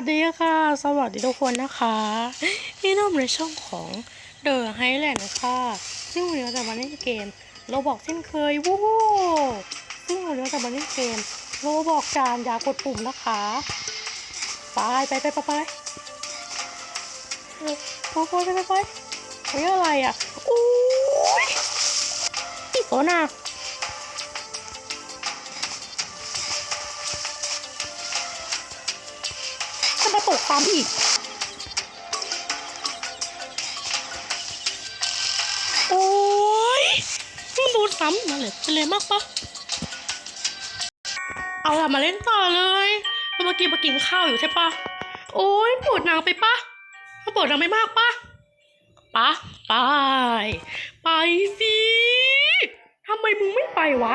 สดีค่ะ สวัสดีทุกคนนะคะนี่น้องในช่องของเดอะไฮแลนด์ค่ะ ซึ่งวันนี้เราจะมาเล่นเกมโรบอกเช่นเคยวู้ซึ่งวันนี้เราจะมาเล่นเกมโรบอกจานอย่ากดปุ่มนะคะไปไปไปไปไปเออไปไปไปไปไปเฮ้ยอะไรอะอู้ยอีโซน่า จะมาตกซ้ำอีก โอ้ยมันดูซ้ำมาเลยเป็นเลยมากปะเอาล่ะมาเล่นต่อเลยเมื่อกี้มากินข้าวอยู่ใช่ปะโอ้ยปวดนังไปปะปวดนังไม่มากปะปะไป ไปสิทำไมมึงไม่ไปวะ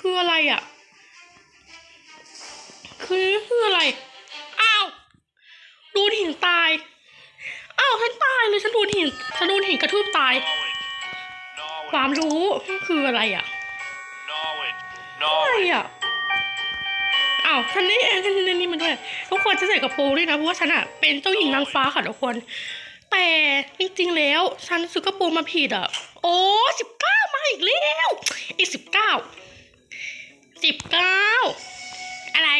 คืออะไรอะ คือคืออะไร อ้าว โดนหินตาย อ้าวฉันตายเลยฉันโดนหินฉันโดนหินกระทืบตาย ความรู้คืออะไรอะอะไรอะอ้าวฉันนี่เองฉันนี่นี่มันด้วยทุกคนจะใส่กระโปรงด้วยนะเพราะว่าฉันอะเป็นเจ้าหญิงนางฟ้าค่ะทุกคน แต่จริงๆแล้วฉันซื้อกระโปรงมาผิดอะ โอ้สิบเก้ามาอีกแล้วอีกสิบเก้า สิบเก้าอะไร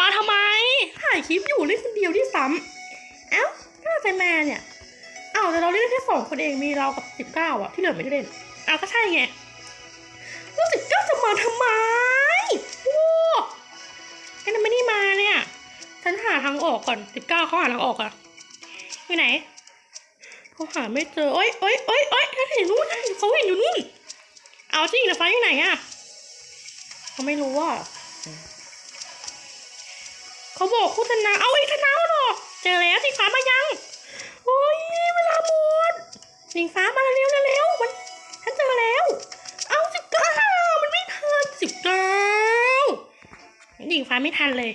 มาทำไม ถ่ายคลิปอยู่เล่นคนเดียวที่ซ้ำเอ้าน่าจะมาเนี่ยเอ้าแต่เราเล่นแค่สองคนเองมีเรากับสิบเก้าอะที่เหลือไม่ได้เล่นเอ้าก็ใช่ไงแล้วสิบเก้าจะมาทำไมโอ้ฉันไม่ได้มาเนี่ยฉันหาทางออกก่อนสิบเก้าเขาหาทางออกอะอยู่ไหนเขาหาไม่เจอโอ๊ยโอ๊ยโอ๊ยโอ๊ยฉันเห็นนู่นเขาเห็นอยู่นู่น เอาจริงนะฟ้าอยู่ไหนอะ เขาไม่รู้ว่า เขาบอกโฆษณาเอาไอ้ธนาเหรอเจอแล้วสิงฟ้ามายัง โอ้ยเวลาหมดสิงฟ้ามาเร็วเร็วๆมันฉันเจอแล้ว เอาสิบเก้ามันไม่ทันสิบเก้าสิงฟ้าไม่ทันเลย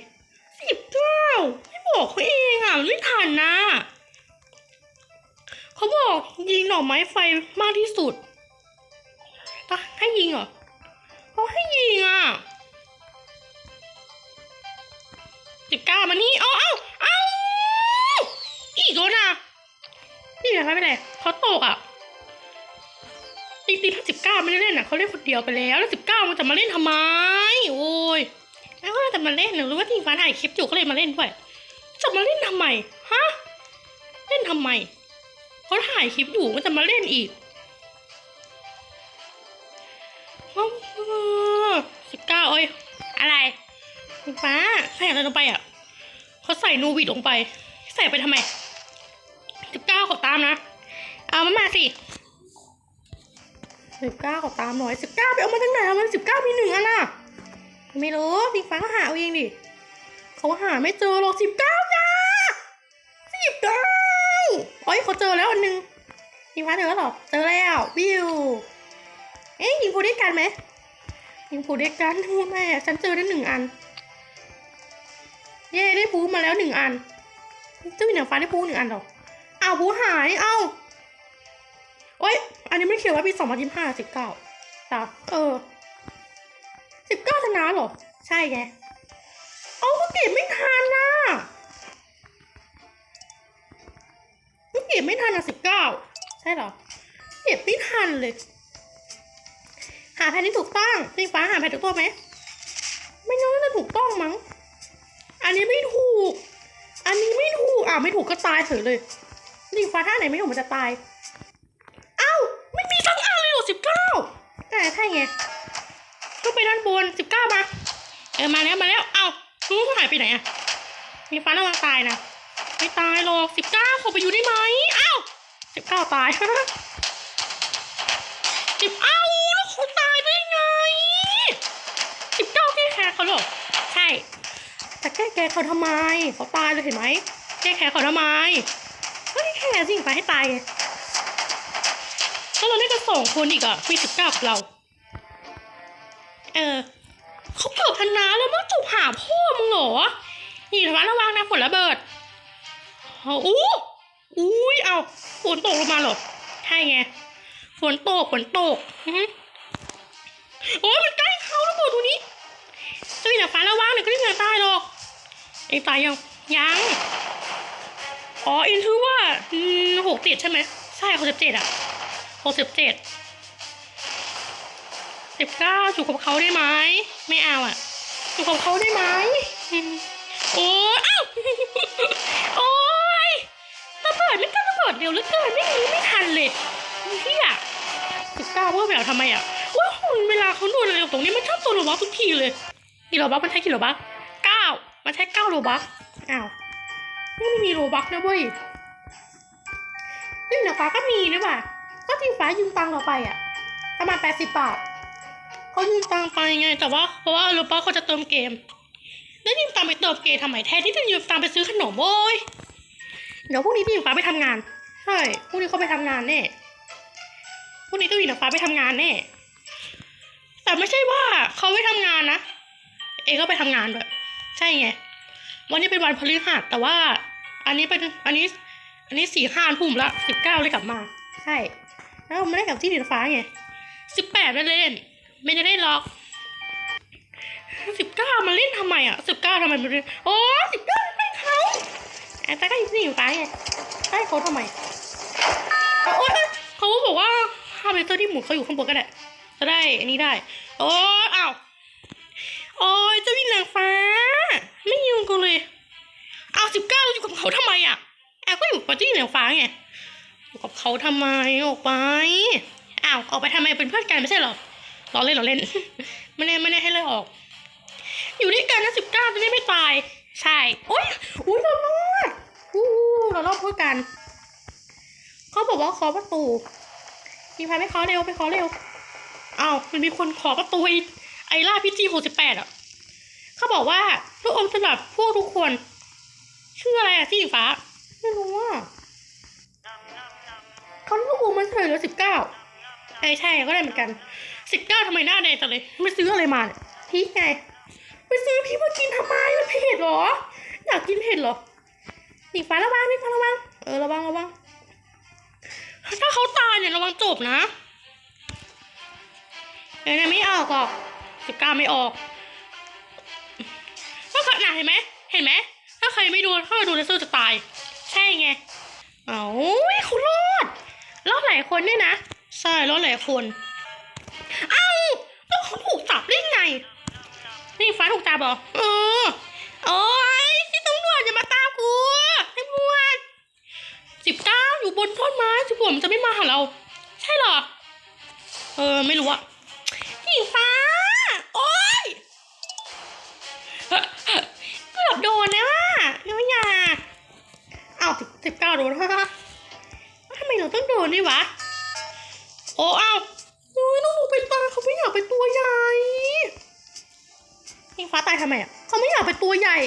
สิบเก้าไม่บอกเขาเองอะมันไม่ทันนะเขาบอกยิงหน่อไม้ไฟมากที่สุดปะให้ยิงเหรอ เขาให้ยิงอะสิบเก้ามานี่เอาเอาเอาอีกแล้วนะนี่นะคะไม่เป็นไรเขาตกอะจริงๆถ้าสิบเก้าไม่ได้เล่นอะเขาเล่นคนเดียวไปแล้ว แล้วสิบเก้ามันจะมาเล่นทำไม โอ้ยแล้วก็จะมาเล่นหรือว่าทีมฟ้าถ่ายคลิปอยู่ก็เลยมาเล่นด้วยจะมาเล่นทำไมฮะเล่นทำไมเขาถ่ายคลิปอยู่มันจะมาเล่นอีก คุณฟ้าใส่อะไรลงไปอะเขาใส่นูวิดลงไป ใส่ไปทำไมสิบเก้าขอตามนะ เอามามาสิสิบเก้าขอตามหน่อยสิบเก้าไปเอามาจากไหนเอามาสิบเก้ามีหนึ่งอันน่ะ ไม่รู้สิฟ้าหาเอาเองดิเขาหาไม่เจอหรอกสิบเก้าจ้าสิบเก้าโอ้ยเขาเจอแล้วอันหนึ่งสิฟ้าเจอแล้วหรอเจอแล้ววิวเอ๊ะยิงพูด้วยกันไหมยิงพูด้วยกันทูแม่ฉันเจอได้หนึ่งอัน เย่ได้พูมาแล้วหนึ่งอันเจ้าหนางฟ้าได้พูหนึ่งอันหรออ้าวพูหาย เอ้าโอ๊ย อันนี้ไม่เขียนว่าปีสองพันยี่สิบห้าสิบเก้าตาเออสิบเก้าชนะหรอ ใช่ไง เอาก็เก็บไม่ทันนะก็เก็บไม่ทันอะสิบเก้าใช่หรอ เก็บไม่ทันเลย หาแผ่นที่ถูกต้องสีฟ้าหาแผ่นถูกต้องไหม ไม่น่าจะถูกต้องมั้ง อันนี้ไม่ถูก อันนี้ไม่ถูก อะไม่ถูกก็ตายเฉยเลย นี่ฟ้าท่าไหนไม่ถูกมันจะตาย เอ้า ไม่มีสักอันเลยหรอสิบเก้าแต่ใช่ไง ก็ไปด้านบนสิบเก้ามา เออมาแล้วมาแล้ว เอ้ารู้หายไปไหนอะ มีฟ้าระวังตายนะ ไม่ตายหรอกสิบเก้าขอไปอยู่ได้ไหมเอ้าสิบเก้าตาย แต่แก้แค้เขาทำไมเขาตายเลยเห็นไหมแก้แค้นเขาทำไมก็ไม่แค่สิงไปให้ตายไงแล้วเราได้กันสองคนอีกอะมีสิบเก้าบเรา เออเขาเกือบชนะแล้วมั้งจุบหาพ่อมึงเหรอนี่ระวังระวังนะฝนระเบิดเอาอู้อุ้ยเอาฝนตกลงมาเหรอใช่ไงฝนตกฝนตกอ๋อหือโอ้ยมันใกล้ตรงนี้เจ้าหญิงนางฟ้าระวังเดี๋ยวก็ได้เงินตายหรอกเองตายยังยังอ๋อเองคือว่าหกเจ็ดใช่ไหมใช่หกสิบเจ็ดอะหกสิบเจ็ดสิบเก้าอยู่กับเขาได้ไหมไม่เอาอะอยู่กับเขาได้ไหมโอ้ยอ้าวโอ้ยระเบิดไม่ก็ระเบิดเร็วเหลือเกินไม่รู้ไม่ทันเลยเฮียสิบเก้าเพื่อแบบทำไมอะว่าคุณเวลาเขาโดนอะไรตรงนี้มันชอบโดนโรบักทุกทีเลย กี่โรบักมันใช้กี่โรบักเก้ามันใช้เก้าโรบักอ้าวนี่ไม่มีโรบักนะเว้ยนี่เดี๋ยวฟ้าก็มีนะว่ะก็ที่ฟ้ายืมตังเราไปอะ ประมาณแปดสิบบาทเขายืมตังไปไง แต่ว่าเพราะว่าโรบักเขาจะเติมเกม แล้วยืมตังไปเติมเกมทำไมแทนที่จะยืมตังไปซื้อขนมโว้ยเดี๋ยวพรุ่งนี้พี่หญิงฟ้าไปทำงาน ใช่พรุ่งนี้เขาไปทำงานแน่พรุ่งนี้ตู้หญิงฟ้าไปทำงานแน่แต่ไม่ใช่ว่าเขาไปทำงานนะ เองก็ไปทำงานด้วยใช่ไง วันนี้เป็นวันพฤหัสแต่ว่า อันนี้เป็นอันนี้ อันนี้สี่ห้าทุ่มละสิบเก้าเลยกลับมา ใช่ แล้วไม่ได้กลับที่ดินฟ้าไงสิบแปดไม่ได้เล่น ไม่ได้เล่นหรอกสิบเก้ามาเล่นทำไมอะสิบเก้าทำไมไม่เล่นโอ้สิบเก้าไม่เขาไอ้แต่ก็อยู่ที่ดินฟ้าไงใช่เขาทำไมเอาโอ๊ยเขาบอกว่าห้ามเลเตอร์ที่หมุนเขาอยู่ข้างบนก็ได้จะได้อันนี้ได้ โอ้ยอ้าว โอ้ยเจ้าวินางฟ้า ไม่ยืมกูเลย เอาสิบเก้าอยู่กับเขาทำไมอะแอบก็อยู่กับเจ้าวินางฟ้าไงอยู่กับเขาทำไมออกไปอ้าวออกไปทำไมเป็นเพื่อนกันไม่ใช่หรอล้อเล่นล้อเล่นไม่ได้ไม่ได้ให้เลยออก อยู่ด้วยกันนะสิบเก้าจะได้ไม่ตาย ใช่โอ้ยอุ้ยเรารอดอู้เรารอดเพื่อกันเขาบอกว่าขอประตูมีพายไปขอเร็วไปขอเร็วอ้าวมันมีคนขอประตูไอ้ ไอล่าพีจีหกสิบแปดอะเขาบอกว่าลูกอมสำหรับพวกทุกคน ชื่ออะไรอะที่ฟ้า ไม่รู้ว่าเขาลูกอมมันเฉยเหลือสิบเก้าไอใช่ก็ได้เหมือนกันสิบเก้าทำไมหน้าแดงจังเลยไม่ซื้ออะไรมาเนี่ยพีกไงไปซื้อพีกมากินทำไมมันเผ็ดเหรอ อยากกินเผ็ดเหรอสีฟ้าระวังนี่ฟ้าระวังเออระวังระวังถ้าเขาตายเนี่ยระวังจบนะเดี๋ยวเนี่ยไม่ออกหรอก สิบเก้าไม่ออกถ้าขนาดเห็นไหมเห็นไหมถ้าใครไม่ดูถ้าดูเลเซอร์จะตาย ใช่ไงเอาอุ้ยเขารอดรอดหลายคนเนี่ยนะใช่รอดหลายคน เอ้าแล้วเขาถูกจับได้ไงนี่ฟ้าถูกจับเหรอเออโอ้ยที่ตำรวจอย่ามาตามกูตำรวจสิบเก้าอยู่บนต้นไม้สิบผมนจะไม่มาหาเรา ใช่หรอ เออ ไม่รู้อะ สิบสิบเก้าโดนฮะทำไมเราต้องโดนด้วยวะ โอ้เอ้าโอ้ยน้องหนูเป็นตาเขาไม่อยากเป็นตัวใหญ่ยิงฟ้าตายทำไมอะเขาไม่อยากเป็นตัวใหญ่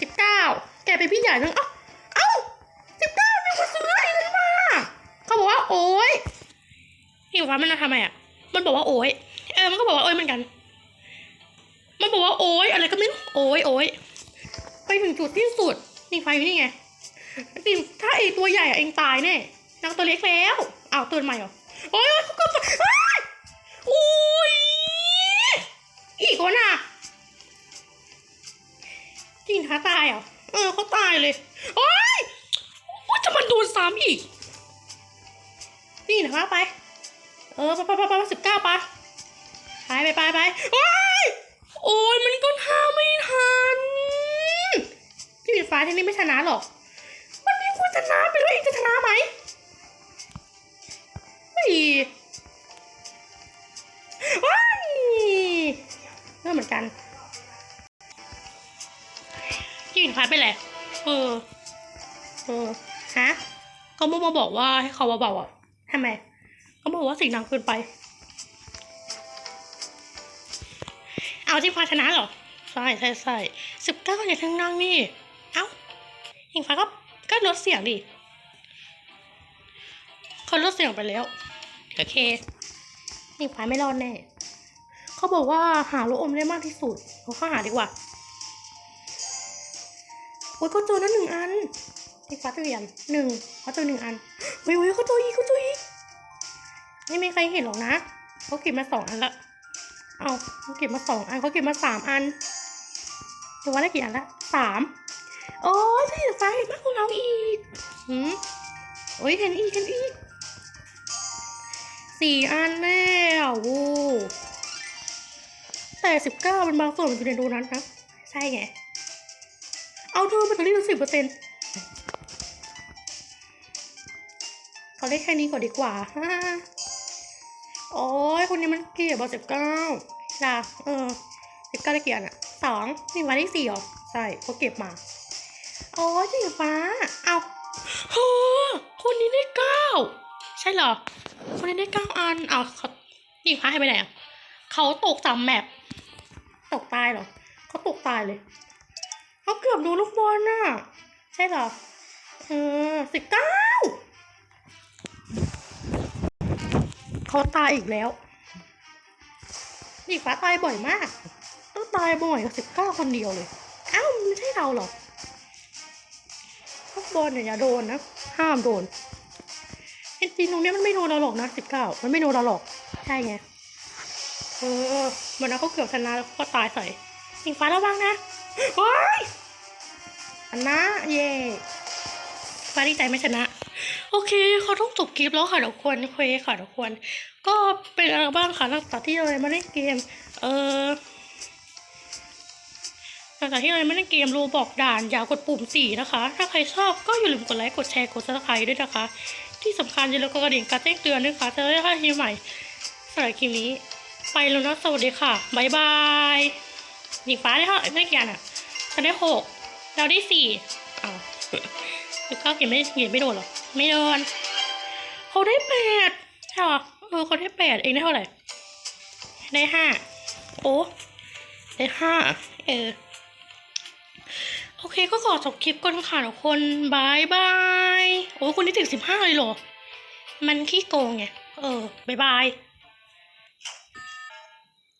สิบเก้าแกเป็นพี่ใหญ่นึงเอ้าเอ้าสิบเก้าเป็นคนซื้อไอ้นั่นมาเขาบอกว่าโอ๊ยยิงฟ้ามันทำไมอะมันบอกว่าโอ๊ยเออมันก็บอกว่าโอ๊ยเหมือนกัน มันบอกว่าโอ๊ยอะไรก็ไม่รู้โอ๊ยโอ๊ยไปถึงจุดที่สุดนี่ไฟอยู่นี่ไง นี่ถ้าไอตัวใหญ่อะเองตายแน่นางตัวเล็กแล้วอ้าวตื่นใหม่เหรอโอ๊ยโอ๊ยเขาก็เอ้ยโอ๊ยอีกคนอะจริงท้าตายเหรอเออเขาตายเลยโอ๊ยโอ๊ยจะมันโดนซ้ำอีก นี่นะคะไป เออไปไปไปไปสิบเก้าปะไปไปไปไปโอ้ยโอ้ยมันก็ท่าไม่ทันพี่ฟ้าที่นี่ไม่ชนะหรอก ชนะไปแล้วเองจะชนะไหมเฮ้ว้ายเริ่มเหมือนกันพี่หมีฟ้าไปแหละเออ เออ ฮะเขามาบอกว่าให้เขาเบาๆอะทำไมเขาบอกว่าเสิ่งดังเกินไป เอาที่ฟ้าชนะเหรอ ใช่ใช่ใช่สิบเก้าเนี่ยทั้งนั่งนี่ เอ้าอิงฟ้าก็ ก็ลดเสียงดิเขาลดเสียงไปแล้ว โอเคอิงฟ้าไม่รอดแน่ เขาบอกว่าหาลูกอมได้มากที่สุดเขาเข้าหาดีกว่า โอ้ยเขาเจอแล้วหนึ่งอันอิงฟ้าเจอยันหนึ่งเขาเจอหนึ่งอันเว้ยเว้ยเขาเจออีกเขาเจออีก ไม่มีใครเห็นหรอกนะ เขาเก็บมาสองอันละ เอาเขาเก็บมาสองอันเขาเก็บมาสามอันตัวว่าได้กี่อันละสาม โอ้ยสีฟ้าเห็นมากกว่าเราอีกหืมโอ้ยเห็นอีกเห็นอีกสี่อันแล้วโอ้แต่สิบเก้าเป็นบางส่วนมันอยู่ในโดนัทนะ ใช่ไง เอาเธอแบตเตอรี่สิบเปอร์เซ็นต์เขาได้แค่นี้ก่อนดีกว่าฮ่าโอ้ยคนนี้มันเกลียดบอกสิบเก้าจ้ะเออสิบเก้าได้เกี่อันอะสองนี่มาได้สี่หรอ ใช่เขาเก็บมา โอ้ยสีฟ้า เอาเฮ้อคนนี้ได้เก้า ใช่เหรอ คนนี้ได้เก้าอัน เอาเขายิงฟ้าให้ไปไหนอะเขาตกสามแมปตกตายเหรอ เขาตกตายเลย เขาเกือบดูลูกบอลน่ะ ใช่เหรอ เออสิบเก้า เขาตายอีกแล้ว นี่ฟ้าตายบ่อยมาก ต้องตายบ่อยกับสิบเก้าคนเดียวเลยเอ้ามันไม่ใช่เราหรอ บอลเนี่ยอย่าโดนนะ ห้ามโดนจริงๆตรงนี้มันไม่โดนเราหรอกนะสิบเก้ามันไม่โดนเราหรอก ใช่ไง เออวันนั้นเขาเกือบชนะแล้วก็ตายใส่สิงฟ้าระวังนะว้ยอันนะเย่ฟ้าดีใจไม่ชนะ โอเคเขาต้องจบคลิปแล้วค่ะทุกคนเควค่ะทุกคน ก็เป็นอะไรบ้างคะหลังจากที่เรามาเล่นเกม เออ หลังจากที่เราไม่เล่นเกมรูบอกด่านอย่ากดปุ่มสีนะคะ ถ้าใครชอบก็อย่าลืมกดไลค์กดแชร์กดซับสไครต์ด้วยนะคะ ที่สำคัญอย่าลืมกดกระดิ่งการแจ้งเตือนด้วยค่ะจะได้ค่าทีใหม่สำหรับคลิปนี้ ไปแล้วนะสวัสดีค่ะบายบายหญิงฟ้าได้เท่าไหร่ไม่กี่อันอะฉันได้หกเราได้สี่อ้าวสิบเก้าเก็บไม่เก็บไม่โดนหรอไม่โดนเขาได้แปดใช่ปะเออเขาได้แปดเองได้เท่าไหร่ได้ห้าโอ้ได้ห้าเออ อเคก็ขอจบคลิปก่อนค่ะทุกคนบายบาย โอ้ยคนที่ถึงสิบห้าเลยเหรอ มันขี้โกงไง เออบายบาย